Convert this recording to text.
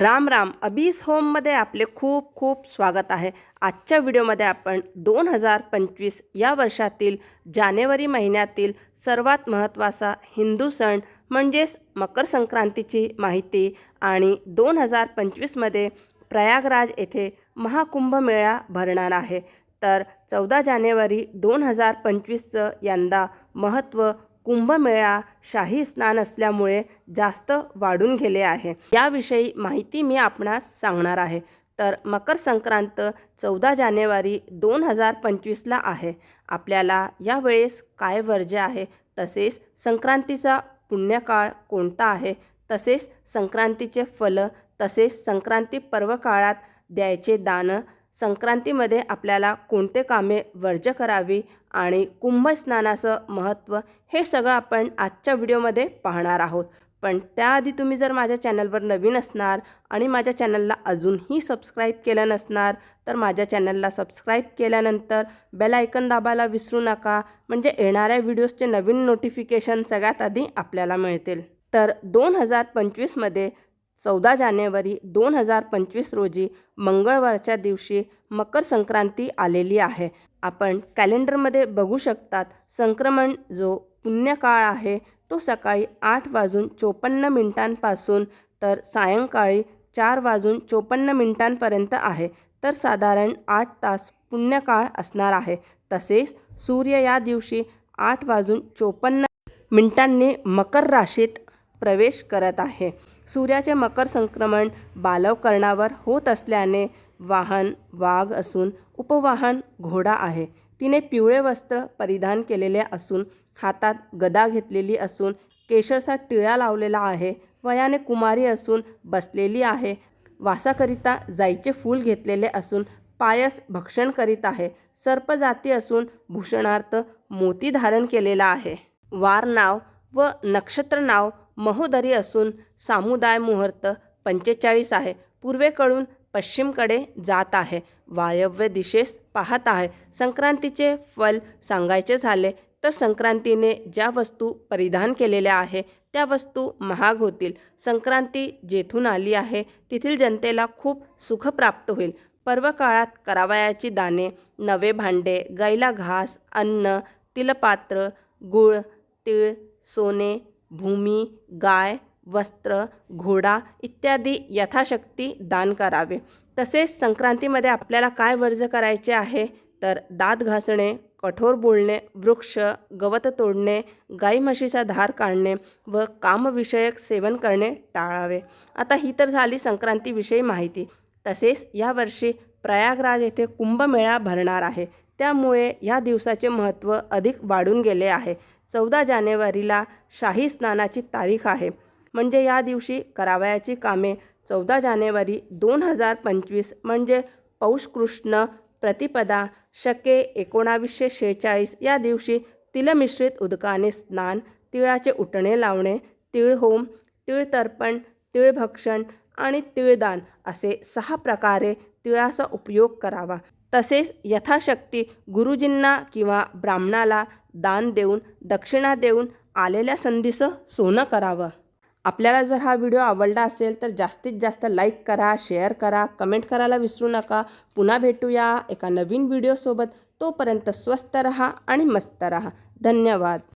राम राम. अबीस होममध्ये आपले खूप खूप स्वागत आहे. आजच्या व्हिडिओमध्ये आपण दोन हजार पंचवीस या वर्षातील जानेवारी महिन्यातील सर्वात महत्त्वाचा हिंदू सण म्हणजेच मकर संक्रांतीची माहिती आणि दोन हजार पंचवीसमध्ये प्रयागराज येथे महाकुंभमेळा भरणार आहे. तर चौदा जानेवारी दोन हजार पंचवीसचं यंदा महत्त्व कुंभमेळा शाही स्नान असल्यामुळे जास्त वाढून गेले आहे. याविषयी माहिती मी आपणास सांगणार आहे. तर मकर संक्रांत चौदा जानेवारी दोन हजार पंचवीसला आहे. आपल्याला यावेळेस काय वर्ज्य आहे? तसेच संक्रांतीचा पुण्यकाळ कोणता आहे? तसेच संक्रांतीचे फल तसेच संक्रांती पर्व काळात द्यायचे दानं संक्रांतीमध्ये आपल्याला कोणते कामे वर्ज्य करावी आणि कुंभस्नानाचं महत्त्व हे सगळं आपण आजच्या व्हिडिओमध्ये पाहणार आहोत. पण त्याआधी तुम्ही जर माझ्या चॅनलवर नवीन असणार आणि माझ्या चॅनलला अजूनही सबस्क्राईब केलं नसणार तर माझ्या चॅनलला सबस्क्राईब केल्यानंतर बेल आयकन दाबायला विसरू नका. म्हणजे येणाऱ्या व्हिडिओजचे नवीन नोटिफिकेशन सगळ्यात आधी आपल्याला मिळतील. तर दोन हजार पंचवीसमध्ये चौदा जानेवारी दोन हजार पंचवीस रोजी मंगळवारच्या दिवशी मकर संक्रांती आलेली आहे. आपण कॅलेंडरमध्ये बघू शकतात संक्रमण जो पुण्यकाळ आहे तो सकाळी आठ वाजून चोपन्न मिनिटांपासून तर सायंकाळी चार वाजून चोपन्न मिनिटांपर्यंत आहे. तर साधारण आठ तास पुण्यकाळ असणार आहे. तसेच सूर्य या दिवशी आठ वाजून चोपन्न मिनिटांनी मकर राशीत प्रवेश करत आहे. सूर्याचे मकर संक्रमण बालवकर्णावर होत असल्याने वाहन वाघ असून उपवाहन घोडा आहे. तिने पिवळे वस्त्र परिधान केलेले असून हातात गदा घेतलेली असून केशरचा टिळा लावलेला आहे वयाने कुमारी असून बसलेली आहे वासाकरिता जाईचे फूल घेतलेले असून पायस भक्षण करीत आहे सर्प जाती असून भूषणार्थ मोती धारण केलेला आहे. वार नाव व नक्षत्र नाव महोदरी असून सामुदाय मुहूर्त पंचेचाळीस आहे. पूर्वेकडून पश्चिमकडे जात आहे. वायव्य दिशेस पाहत आहे. संक्रांतीचे फल सांगायचे झाले तर संक्रांतीने ज्या वस्तू परिधान केलेल्या आहे त्या वस्तू महाग होतील. संक्रांती जेथून आली आहे तेथील जनतेला खूप सुख प्राप्त होईल. पर्व काळात करावयाची दाने नवे भांडे गाईला घास अन्न तिलपात्र गुळ तीळ सोने भूमी गाय वस्त्र घोडा इत्यादी यथाशक्ती दान करावे. तसेच संक्रांतीमध्ये आपल्याला काय वर्ज करायचे आहे? तर दात घासणे कठोर बोलणे वृक्ष गवत तोडणे गाई म्हशीचा धार काढणे व कामविषयक सेवन करणे टाळावे. आता ही तर झाली संक्रांतीविषयी माहिती. तसेच यावर्षी प्रयागराज येथे कुंभमेळा भरणार आहे. त्यामुळे या दिवसाचे महत्त्व अधिक वाढून गेले आहे. चौदा जानेवारीला शाही स्नानाची तारीख आहे. म्हणजे या दिवशी करावयाची कामे चौदा जानेवारी दोन हजार पंचवीस म्हणजे पौष कृष्ण प्रतिपदा शके एकोणावीसशे शेहेचाळीस या दिवशी तिलमिश्रित उदकाने स्नान तिळाचे उटणे लावणे तिळ होम तिळ तर्पण तिळभक्षण आणि तिळदान असे सहा प्रकारे तिळाचा उपयोग करावा. तसेच यथाशक्ती गुरुजींना किंवा ब्राह्मणाला दान देऊन दक्षिणा देऊन आलेल्या संधीचं सोनं करावं. आपल्याला जर हा व्हिडिओ आवडला असेल तर जास्तीत जास्त लाईक करा शेअर करा कमेंट करायला विसरू नका. पुन्हा भेटूया एका नवीन व्हिडिओसोबत. तोपर्यंत स्वस्त रहा आणि मस्त रहा. धन्यवाद.